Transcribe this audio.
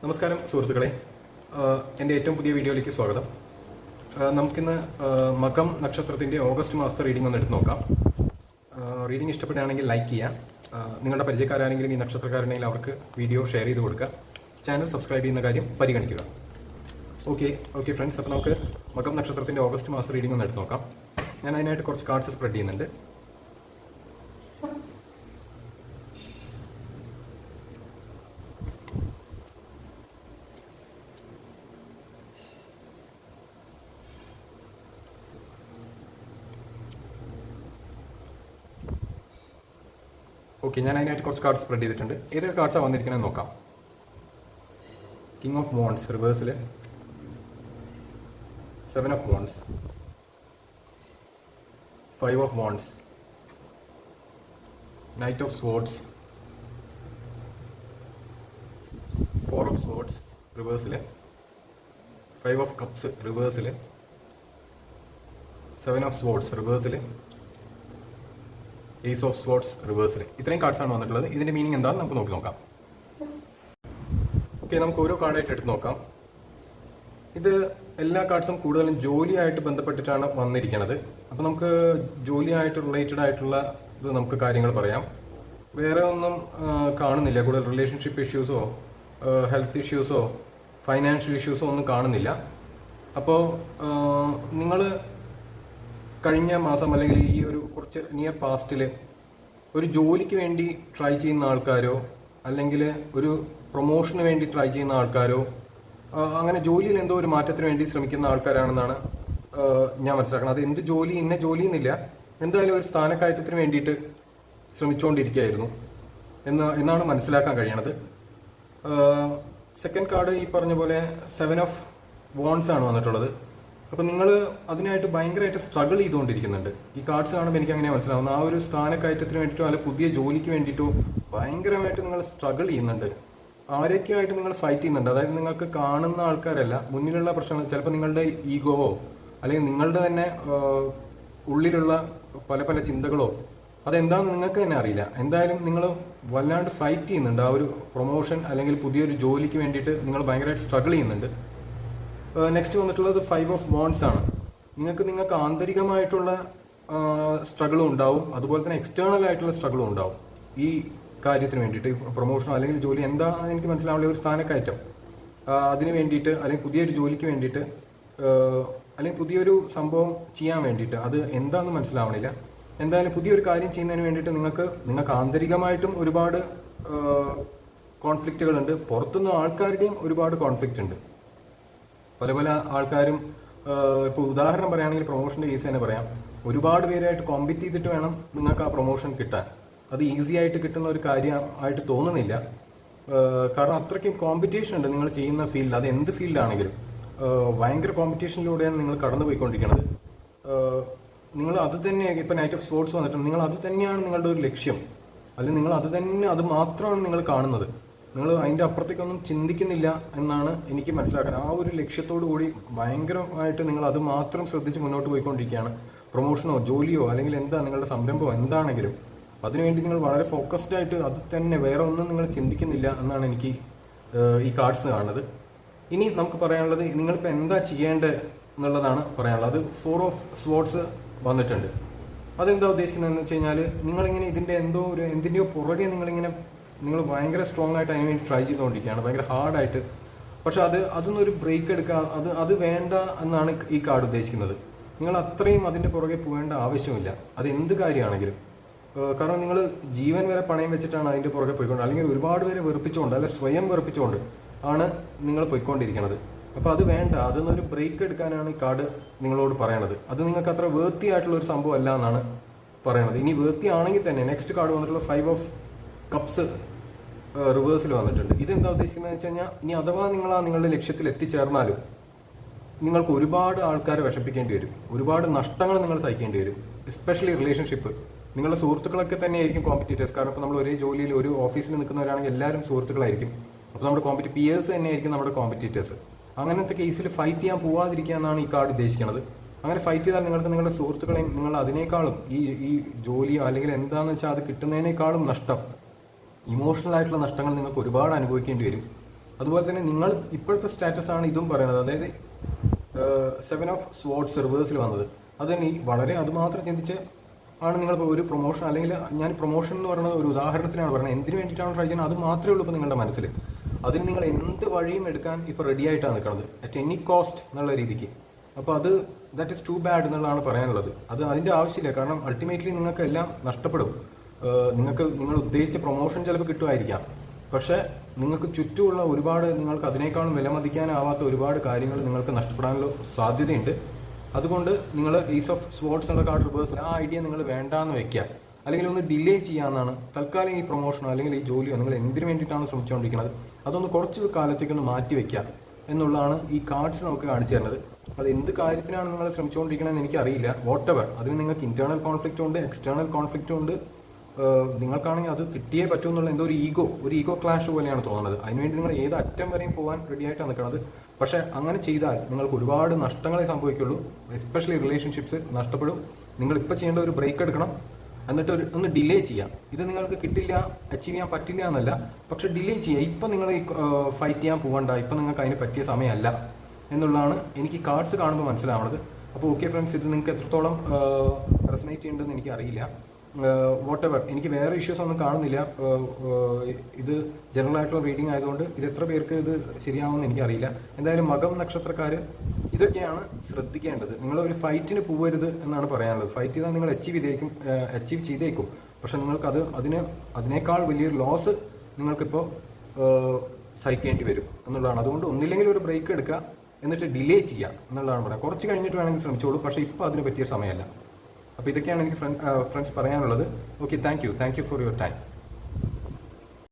നമസ്കാരം സുഹൃത്തുക്കളെ. എന്റെ ഏറ്റവും പുതിയ വീഡിയോയിലേക്ക് സ്വാഗതം. നമുക്കിന്ന് മകം നക്ഷത്രത്തിന്റെ ഓഗസ്റ്റ് മാസത്തെ റീഡിംഗ് ഒന്ന് എടുത്ത് നോക്കാം. റീഡിംഗ് ഇഷ്ടപ്പെടുകയാണെങ്കിൽ ലൈക്ക് ചെയ്യാം. നിങ്ങളുടെ പരിചയക്കാരാണെങ്കിലും ഈ നക്ഷത്രക്കാരുണ്ടെങ്കിൽ അവർക്ക് വീഡിയോ ഷെയർ ചെയ്ത് കൊടുക്കുക. ചാനൽ സബ്സ്ക്രൈബ് ചെയ്യുന്ന കാര്യം പരിഗണിക്കുക. ഓക്കെ ഓക്കെ ഫ്രണ്ട്സ് അപ്പോൾ നമുക്ക് മകം നക്ഷത്രത്തിന്റെ ഓഗസ്റ്റ് മാസത്തെ റീഡിംഗ് ഒന്ന് എടുത്ത് നോക്കാം. ഞാൻ അതിനായിട്ട് കുറച്ച് കാർഡ്സ് സ്പ്രെഡ് ചെയ്യുന്നുണ്ട്. ഓക്കെ ഞാൻ അതിനായിട്ട് കുറച്ച് കാർഡ് സ്പ്രെഡ് ചെയ്തിട്ടുണ്ട്. ഏതൊക്കെ കാർഡ്സാണ് വന്നിരിക്കുന്നത് നോക്കാം. King of wands റിവേഴ്സിൽ seven of wands five of wands knight of swords four of swords റിവേഴ്സിൽ five of cups റിവേഴ്സിൽ സെവൻ ഓഫ് സ്വോർഡ്സ് റിവേഴ്സിൽ ഏസ് ഓഫ് സ്പോർട്സ് റിവേഴ്സിൽ ഇത്രയും കാർഡ്സാണ് വന്നിട്ടുള്ളത്. ഇതിന്റെ മീനിങ് എന്താണെന്ന് നമുക്ക് നോക്കി നോക്കാം. ഓക്കെ നമുക്ക് ഓരോ കാർഡായിട്ട് എടുത്ത് നോക്കാം. ഇത് എല്ലാ കാർഡ്സും കൂടുതലും ജോലിയായിട്ട് ബന്ധപ്പെട്ടിട്ടാണ് വന്നിരിക്കുന്നത് അപ്പോൾ നമുക്ക് ജോലിയായിട്ട് റിലേറ്റഡ് ആയിട്ടുള്ള ഇത് നമുക്ക് കാര്യങ്ങൾ പറയാം. വേറെ ഒന്നും കാണുന്നില്ല. കൂടുതൽ റിലേഷൻഷിപ്പ് ഇഷ്യൂസോ ഹെൽത്ത് ഇഷ്യൂസോ ഫൈനാൻഷ്യൽ ഇഷ്യൂസോ ഒന്നും കാണുന്നില്ല. അപ്പോൾ നിങ്ങൾ കഴിഞ്ഞ മാസം അല്ലെങ്കിൽ ഈ ഒരു കുറച്ച് നിയർ പാസ്റ്റിൽ ഒരു ജോലിക്ക് വേണ്ടി ട്രൈ ചെയ്യുന്ന ആൾക്കാരോ അല്ലെങ്കിൽ ഒരു പ്രൊമോഷന് വേണ്ടി ട്രൈ ചെയ്യുന്ന ആൾക്കാരോ അങ്ങനെ ജോലിയിൽ എന്തോ ഒരു മാറ്റത്തിന് വേണ്ടി ശ്രമിക്കുന്ന ആൾക്കാരാണെന്നാണ് ഞാൻ മനസ്സിലാക്കുന്നത്. അത് എന്ത് ജോലി ഇന്ന ജോലി എന്നില്ല. എന്തായാലും ഒരു സ്ഥാനക്കയറ്റത്തിന് വേണ്ടിയിട്ട് ശ്രമിച്ചുകൊണ്ടിരിക്കുകയായിരുന്നു എന്ന് എന്നാണ് മനസ്സിലാക്കാൻ കഴിയണത്. സെക്കൻഡ് കാർഡ് ഈ പറഞ്ഞ പോലെ സെവൻ ഓഫ് വോൺസ് ആണ് വന്നിട്ടുള്ളത്. അപ്പൊ നിങ്ങൾ അതിനായിട്ട് ഭയങ്കരമായിട്ട് സ്ട്രഗിൾ ചെയ്തുകൊണ്ടിരിക്കുന്നുണ്ട്. ഈ കാർഡ്സ് കാണുമ്പോൾ എനിക്ക് അങ്ങനെ മനസ്സിലാവുന്നു ആ ഒരു സ്ഥാനക്കയറ്റത്തിന് വേണ്ടിയിട്ടോ അല്ലെ പുതിയ ജോലിക്ക് വേണ്ടിയിട്ടോ ഭയങ്കരമായിട്ട് നിങ്ങൾ സ്ട്രഗിൾ ചെയ്യുന്നുണ്ട്. ആരൊക്കെയായിട്ട് നിങ്ങൾ ഫൈറ്റ് ചെയ്യുന്നുണ്ട്? അതായത് നിങ്ങൾക്ക് കാണുന്ന ആൾക്കാരല്ല മുന്നിലുള്ള പ്രശ്നങ്ങൾ ചിലപ്പോൾ നിങ്ങളുടെ ഈഗോവോ അല്ലെങ്കിൽ നിങ്ങളുടെ തന്നെ ഉള്ളിലുള്ള പല പല ചിന്തകളോ അതെന്താണെന്ന് നിങ്ങൾക്ക് തന്നെ അറിയില്ല. എന്തായാലും നിങ്ങൾ വല്ലാണ്ട് ഫൈറ്റ് ചെയ്യുന്നുണ്ട്. ആ ഒരു പ്രൊമോഷൻ അല്ലെങ്കിൽ പുതിയൊരു ജോലിക്ക് വേണ്ടിയിട്ട് നിങ്ങൾ ഭയങ്കരമായിട്ട് സ്ട്രഗിൾ ചെയ്യുന്നുണ്ട്. നെക്സ്റ്റ് വന്നിട്ടുള്ളത് ഫൈവ് ഓഫ് വോൺസ് ആണ്. നിങ്ങൾക്ക് നിങ്ങൾക്ക് ആന്തരികമായിട്ടുള്ള സ്ട്രഗിളും ഉണ്ടാവും. അതുപോലെ തന്നെ എക്സ്റ്റേണൽ ആയിട്ടുള്ള സ്ട്രഗിളും ഉണ്ടാവും. ഈ കാര്യത്തിന് വേണ്ടിയിട്ട് പ്രൊമോഷനോ അല്ലെങ്കിൽ ജോലി എന്താണെന്ന് എനിക്ക് മനസ്സിലാവുള്ള ഒരു സ്ഥാനക്കയറ്റം. അതിന് വേണ്ടിയിട്ട് അല്ലെങ്കിൽ പുതിയൊരു ജോലിക്ക് വേണ്ടിയിട്ട് അല്ലെങ്കിൽ പുതിയൊരു സംഭവം ചെയ്യാൻ വേണ്ടിയിട്ട് അത് എന്താണെന്ന് മനസ്സിലാവണില്ല. എന്തായാലും പുതിയൊരു കാര്യം ചെയ്യുന്നതിന് വേണ്ടിയിട്ട് നിങ്ങൾക്ക് നിങ്ങൾക്ക് ആന്തരികമായിട്ടും ഒരുപാട് കോൺഫ്ലിക്റ്റുകളുണ്ട് പുറത്തുനിന്ന് ആൾക്കാരുടെയും ഒരുപാട് കോൺഫ്ലിക്റ്റ് ഉണ്ട്. പല പല ആൾക്കാരും ഇപ്പോൾ ഉദാഹരണം പറയുകയാണെങ്കിൽ പ്രൊമോഷന്റെ കേസ് തന്നെ പറയാം. ഒരുപാട് പേരായിട്ട് കോമ്പീറ്റ് ചെയ്തിട്ട് വേണം നിങ്ങൾക്ക് ആ പ്രൊമോഷൻ കിട്ടാൻ. അത് ഈസി ആയിട്ട് കിട്ടുന്ന ഒരു കാര്യം ആയിട്ട് തോന്നുന്നില്ല. കാരണം അത്രയ്ക്കും കോമ്പറ്റീഷൻ ഉണ്ട് നിങ്ങൾ ചെയ്യുന്ന ഫീൽഡ് അത് എന്ത് ഫീൽഡാണെങ്കിലും ഭയങ്കര കോമ്പറ്റീഷനിലൂടെയാണ് നിങ്ങൾ കടന്നു പോയിക്കൊണ്ടിരിക്കുന്നത് നിങ്ങൾ അത് തന്നെ ഇപ്പം നൈറ്റ് ഓഫ് സ്പോർട്സ് വന്നിട്ടുണ്ട് നിങ്ങൾ അത് തന്നെയാണ് നിങ്ങളുടെ ഒരു ലക്ഷ്യം. അല്ലെങ്കിൽ നിങ്ങൾ അത് തന്നെ അത് മാത്രമാണ് നിങ്ങൾ കാണുന്നത്. നിങ്ങൾ അതിന്റെ അപ്പുറത്തേക്കൊന്നും ചിന്തിക്കുന്നില്ല എന്നാണ് എനിക്ക് മനസ്സിലാക്കാൻ ആ ഒരു ലക്ഷ്യത്തോടു കൂടി ഭയങ്കരമായിട്ട് നിങ്ങൾ അത് മാത്രം ശ്രദ്ധിച്ച് മുന്നോട്ട് പോയിക്കൊണ്ടിരിക്കുകയാണ്. പ്രൊമോഷനോ ജോലിയോ അല്ലെങ്കിൽ എന്താ നിങ്ങളുടെ സംരംഭമോ എന്താണെങ്കിലും അതിനുവേണ്ടി നിങ്ങൾ വളരെ ഫോക്കസ്ഡ് ആയിട്ട് അത് തന്നെ വേറെ ഒന്നും നിങ്ങൾ ചിന്തിക്കുന്നില്ല എന്നാണ് എനിക്ക് ഈ കാർഡ്സ് കാണുന്നത്. ഇനി നമുക്ക് പറയാനുള്ളത് നിങ്ങളിപ്പോൾ എന്താ ചെയ്യേണ്ടത് എന്നുള്ളതാണ് പറയാനുള്ളത്. അത് ഫോർ ഓഫ് സ്പോർട്സ് വന്നിട്ടുണ്ട്. അതെന്താ ഉദ്ദേശിക്കുന്നത് എന്ന് വെച്ച് കഴിഞ്ഞാൽ നിങ്ങളിങ്ങനെ ഇതിന്റെ എന്തോ ഒരു എന്തിന്റെയോ പുറകെ നിങ്ങളിങ്ങനെ നിങ്ങൾ ഭയങ്കര സ്ട്രോങ് ആയിട്ട് അതിന് വേണ്ടി ട്രൈ ചെയ്തുകൊണ്ടിരിക്കുകയാണ്. ഭയങ്കര ഹാർഡായിട്ട് പക്ഷെ അത് അതൊന്നും ഒരു ബ്രേക്ക് എടുക്കുക അത് അത് വേണ്ട എന്നാണ് ഈ കാർഡ് ഉദ്ദേശിക്കുന്നത്. നിങ്ങൾ അത്രയും അതിന്റെ പുറകെ പോകേണ്ട ആവശ്യമില്ല. അത് എന്ത് കാര്യമാണെങ്കിലും. കാരണം നിങ്ങൾ ജീവൻ വരെ പണയം വെച്ചിട്ടാണ് അതിന്റെ പുറകെ പോയിക്കൊണ്ട് അല്ലെങ്കിൽ ഒരുപാട് പേരെ വെറുപ്പിച്ചുകൊണ്ട് അല്ലെ സ്വയം വെറുപ്പിച്ചുകൊണ്ട് ആണ് നിങ്ങൾ പോയിക്കൊണ്ടിരിക്കുന്നത്. അപ്പോൾ അത് വേണ്ട. അതൊന്നൊരു ബ്രേക്ക് എടുക്കാനാണ് ഈ കാർഡ് നിങ്ങളോട് പറയണത്. അത് നിങ്ങൾക്ക് അത്ര വേർത്തി ആയിട്ടുള്ള ഒരു സംഭവം അല്ല എന്നാണ് പറയണത്. ഇനി വേർത്തി ആണെങ്കിൽ തന്നെ നെക്സ്റ്റ് കാർഡ് വന്നിട്ടുള്ള ഫൈവ് ഓഫ് കപ്സ് റിവേഴ്സിൽ വന്നിട്ടുണ്ട്. ഇതെന്താ ഉദ്ദേശിക്കുന്നത് വെച്ച് കഴിഞ്ഞാൽ ഇനി അഥവാ നിങ്ങൾ ആ നിങ്ങളുടെ ലക്ഷ്യത്തിൽ എത്തിച്ചേർന്നാലും നിങ്ങൾക്ക് ഒരുപാട് ആൾക്കാരെ വിഷപ്പിക്കേണ്ടി വരും. ഒരുപാട് നഷ്ടങ്ങൾ നിങ്ങൾ സഹിക്കേണ്ടി വരും. എസ്പെഷ്യലി റിലേഷൻഷിപ്പ് നിങ്ങളുടെ സുഹൃത്തുക്കളൊക്കെ തന്നെ ആയിരിക്കും കോമ്പറ്റീറ്റേഴ്സ് കാരണം ഇപ്പോൾ നമ്മൾ ഒരേ ജോലിയിൽ ഒരു ഓഫീസിൽ നിൽക്കുന്നവരാണെങ്കിൽ എല്ലാവരും സുഹൃത്തുക്കളായിരിക്കും. അപ്പോൾ നമ്മുടെ കോമ്പറ്റി പിയേഴ്സ് തന്നെ ആയിരിക്കും നമ്മുടെ കോമ്പറ്റീറ്റേഴ്സ് അങ്ങനത്തെ കേസിൽ ഫൈറ്റ് ചെയ്യാൻ പോവാതിരിക്കുക എന്നാണ് ഈ കാർഡ് ഉദ്ദേശിക്കുന്നത്. അങ്ങനെ ഫൈറ്റ് ചെയ്താൽ നിങ്ങൾക്ക് നിങ്ങളുടെ സുഹൃത്തുക്കളെയും നിങ്ങൾ അതിനേക്കാളും ഈ ഈ ജോലിയോ അല്ലെങ്കിൽ എന്താണെന്ന് വെച്ചാൽ അത് കിട്ടുന്നതിനേക്കാളും നഷ്ടം. ഇമോഷണൽ ആയിട്ടുള്ള നഷ്ടങ്ങൾ നിങ്ങൾക്ക് ഒരുപാട് അനുഭവിക്കേണ്ടി വരും. അതുപോലെ തന്നെ നിങ്ങൾ ഇപ്പോഴത്തെ സ്റ്റാറ്റസ് ആണ് ഇതും പറയുന്നത്. അതായത് സെവൻ ഓഫ് സ്പോർട്സ് റിവേഴ്സിൽ വന്നത്. അത് തന്നെ വളരെ അതുമാത്രം ചിന്തിച്ച് ആണ് നിങ്ങളിപ്പോൾ ഒരു പ്രൊമോഷൻ അല്ലെങ്കിൽ ഞാൻ പ്രൊമോഷൻ എന്ന് പറയുന്നത് ഒരു ഉദാഹരണത്തിനാണ് പറയുന്നത്. എന്തിനു വേണ്ടിയിട്ടാണ് ട്രൈ ചെയ്യുന്നത്? അത് മാത്രമേ ഉള്ളൂ ഇപ്പോൾ നിങ്ങളുടെ മനസ്സിൽ. അതിന് നിങ്ങൾ എന്ത് വഴിയും എടുക്കാൻ ഇപ്പോൾ റെഡി ആയിട്ടാണ് നിൽക്കുന്നത്. അറ്റ് എനി കോസ്റ്റ് എന്നുള്ള രീതിക്ക്. അപ്പോൾ അത് ദാറ്റ് ഇസ് ടു ബാഡ് എന്നുള്ളതാണ് പറയാനുള്ളത്. അത് അതിന്റെ ആവശ്യമില്ല. കാരണം അൾട്ടിമേറ്റ്ലി നിങ്ങൾക്ക് എല്ലാം നഷ്ടപ്പെടും. നിങ്ങൾക്ക് നിങ്ങൾ ഉദ്ദേശിച്ച പ്രൊമോഷൻ ചിലപ്പോൾ കിട്ടുമായിരിക്കാം. പക്ഷേ നിങ്ങൾക്ക് ചുറ്റുമുള്ള ഒരുപാട് നിങ്ങൾക്ക് അതിനേക്കാളും വിലമതിക്കാനാവാത്ത ഒരുപാട് കാര്യങ്ങൾ നിങ്ങൾക്ക് നഷ്ടപ്പെടാനുള്ള സാധ്യതയുണ്ട്. അതുകൊണ്ട് നിങ്ങൾ ഈസ് ഓഫ് സ്പോർട്സ് എന്നുള്ള കാർഡ് റിവേഴ്സ് ആ ഐഡിയ നിങ്ങൾ വേണ്ടാന്ന് വെക്കുക. അല്ലെങ്കിൽ ഒന്ന് ഡിലേ ചെയ്യാമെന്നാണ് തൽക്കാലം ഈ പ്രൊമോഷനോ അല്ലെങ്കിൽ ഈ ജോലിയോ നിങ്ങൾ എന്തിനു വേണ്ടിയിട്ടാണ് ശ്രമിച്ചുകൊണ്ടിരിക്കുന്നത്? അതൊന്ന് കുറച്ച് കാലത്തേക്കൊന്ന് മാറ്റി വെക്കുക എന്നുള്ളതാണ് ഈ കാർഡ്സ് നമുക്ക് കാണിച്ചു തരുന്നത്. അത് എന്ത് കാര്യത്തിനാണ് നിങ്ങൾ ശ്രമിച്ചുകൊണ്ടിരിക്കണമെന്ന് എനിക്കറിയില്ല. വാട്ട് എവർ അതിന് നിങ്ങൾക്ക് ഇന്റേണൽ കോൺഫ്ലിക്റ്റ് ഉണ്ട് എക്സ്റ്റേണൽ കോൺഫ്ലിക്റ്റ് ഉണ്ട്. നിങ്ങൾക്കാണെങ്കിൽ അത് കിട്ടിയേ പറ്റൂ എന്നുള്ള എന്തോ ഒരു ഈഗോ ഒരു ഈഗോ ക്ലാഷ് പോലെയാണ് തോന്നുന്നത്. അതിനുവേണ്ടി നിങ്ങൾ ഏത് അറ്റം വരെയും പോകാൻ റെഡി ആയിട്ടാണ് നിൽക്കുന്നത്. പക്ഷേ അങ്ങനെ ചെയ്താൽ നിങ്ങൾക്ക് ഒരുപാട് നഷ്ടങ്ങളെ സംഭവിക്കുള്ളൂ. എസ്പെഷ്യലി റിലേഷൻഷിപ്സ് നഷ്ടപ്പെടും. നിങ്ങൾ ഇപ്പോൾ ചെയ്യേണ്ട ഒരു ബ്രേക്ക് എടുക്കണം. എന്നിട്ട് ഒരു ഒന്ന് ഡിലേ ചെയ്യാം. ഇത് നിങ്ങൾക്ക് കിട്ടില്ല അച്ചീവ് ചെയ്യാൻ പറ്റില്ല എന്നല്ല. പക്ഷെ ഡിലേ ചെയ്യുക ഇപ്പം നിങ്ങൾ ഫൈറ്റ് ചെയ്യാൻ പോകണ്ട. ഇപ്പം നിങ്ങൾക്ക് അതിന് പറ്റിയ സമയമല്ല എന്നുള്ളതാണ് എനിക്ക് കാർഡ്സ് കാണുമ്പോൾ മനസ്സിലാവുന്നത്. അപ്പോൾ ഓക്കെ ഫ്രണ്ട്സ് ഇത് നിങ്ങൾക്ക് എത്രത്തോളം റെസനേറ്റ് എനിക്ക് അറിയില്ല വാട്ട് എവർ എനിക്ക് വേറെ ഇഷ്യൂസ് ഒന്നും കാണുന്നില്ല. ഇത് ജനറൽ ആയിട്ടുള്ള റീഡിംഗ് ആയതുകൊണ്ട് ഇത് എത്ര പേർക്ക് ഇത് ശരിയാവുമെന്ന് എനിക്കറിയില്ല. എന്തായാലും മകം നക്ഷത്രക്കാർ ഇതൊക്കെയാണ് ശ്രദ്ധിക്കേണ്ടത്. നിങ്ങൾ ഒരു ഫൈറ്റിന് പോകരുത് എന്നാണ് പറയാനുള്ളത്. ഫൈറ്റ് ചെയ്താൽ നിങ്ങൾ അച്ചീവ് ചെയ്തേക്കും അച്ചീവ് ചെയ്തേക്കും. പക്ഷെ നിങ്ങൾക്ക് അത് അതിന് അതിനേക്കാൾ വലിയൊരു ലോസ് നിങ്ങൾക്കിപ്പോൾ സഹിക്കേണ്ടി വരും എന്നുള്ളതാണ്. അതുകൊണ്ട് ഒന്നില്ലെങ്കിൽ ഒരു ബ്രേക്ക് എടുക്കുക എന്നിട്ട് ഡിലേ ചെയ്യുക എന്നുള്ളതാണ് പറയുക കുറച്ച് കഴിഞ്ഞിട്ട് വേണമെങ്കിൽ ശ്രമിച്ചോളൂ. പക്ഷേ ഇപ്പോൾ അതിന് പറ്റിയ സമയമല്ല. അപ്പോൾ ഇതൊക്കെയാണ് എനിക്ക് ഫ്രണ്ട്സ് പറയാനുള്ളത്. Okay thank you thank you for your time